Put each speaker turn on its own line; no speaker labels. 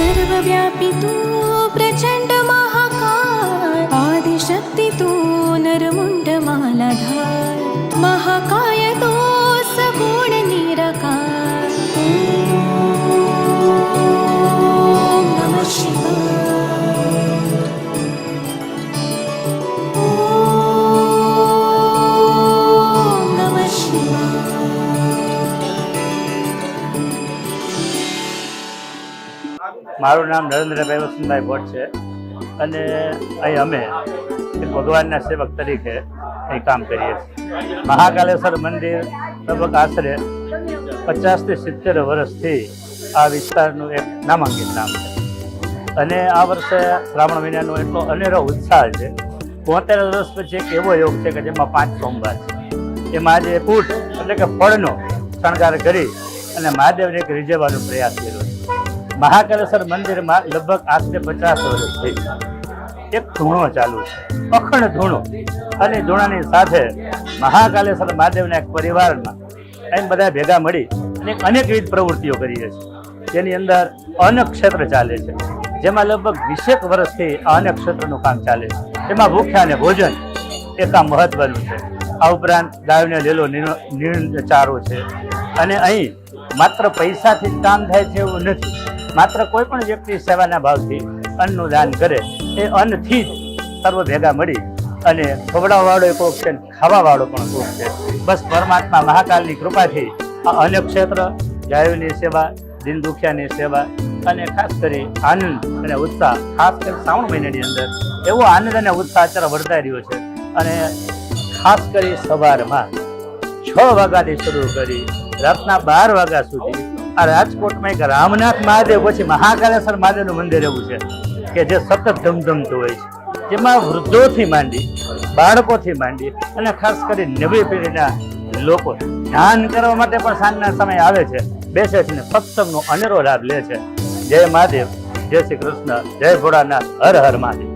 सर्वव्यापी तू प्रचंड महाकाय
મારું નામ નરેન્દ્રભાઈ વસંતભાઈ ભટ્ટ છે. અને અહીં અમે ભગવાનના સેવક તરીકે અહીં કામ કરીએ છીએ. મહાકાલેશ્વર મંદિર લગભગ આશરે પચાસથી સિત્તેર વર્ષથી આ વિસ્તારનું એક નામાંકિત નામ છે. અને આ વર્ષે શ્રાવણ મહિનાનો એટલો અનેરો ઉત્સાહ છે. બોતેર વર્ષ પછી એક એવો યોગ છે કે જેમાં પાંચ સોમવાર છે. એમાં આજે પૂટ એટલે કે ફળનો શણગાર કરી અને મહાદેવને એક રીઝવવાનો પ્રયાસ કર્યો છે. મહાકાલેશ્વર મંદિરમાં લગભગ આશરે પચાસ વર્ષ થઈ એક ધૂણો ચાલુ છે. અખંડ ધૂણો. અને ધૂણાની સાથે મહાકાલેશ્વર મહાદેવના એક પરિવારમાં એમ બધા ભેગા મળી અને અનેકવિધ પ્રવૃત્તિઓ કરીએ છીએ. જેની અંદર અન્ન ક્ષેત્ર ચાલે છે. જેમાં લગભગ વીસેક વર્ષથી આ અન્ન ક્ષેત્રનું કામ ચાલે છે. તેમાં ભૂખ્યા અને ભોજન એ કામ મહત્વનું છે. આ ઉપરાંત ગાયોને લીલો નીણ નીણ ચારો છે. અને અહીં માત્ર પૈસાથી જ કામ થાય છે એવું નથી. માત્ર કોઈ પણ વ્યક્તિ સેવાના ભાવથી અન્નનું દાન કરે, એ અન્નથી જ સર્વ ભેગા મળી અને ખવડાવવાળો કોક છે ખાવાવાળો પણ કોક છે બસ પરમાત્મા મહાકાલની કૃપાથી આ અન્ન ક્ષેત્ર ગાયોની સેવા દિન દુખિયાની સેવા અને ખાસ કરી આનંદ અને ઉત્સાહ, ખાસ કરી શ્રાવણ મહિનાની અંદર, એવો આનંદ અને ઉત્સાહ અત્યારે વર્તાઈ રહ્યો છે. અને ખાસ કરી સવારમાં છ વાગ્યાથી શરૂ કરી રાતના બાર વાગ્યા સુધી આ રાજકોટમાં એક રામનાથ મહાદેવ, પછી મહાકાલેશ્વર મહાદેવનું મંદિર એવું છે, કે જે સતત ધમધમતું હોય છે. જેમાં વૃદ્ધોથી માંડી, બાળકોથી માંડી અને ખાસ કરી નવી પેઢીના લોકો ધ્યાન કરવા માટે પણ સાંજના સમય આવે છે, બેસે છે ને સત્સંગનો અનેરો લાભ લે છે. જય મહાદેવ, જય શ્રી કૃષ્ણ, જય ભોળાનાથ, હર હર મહાદેવ.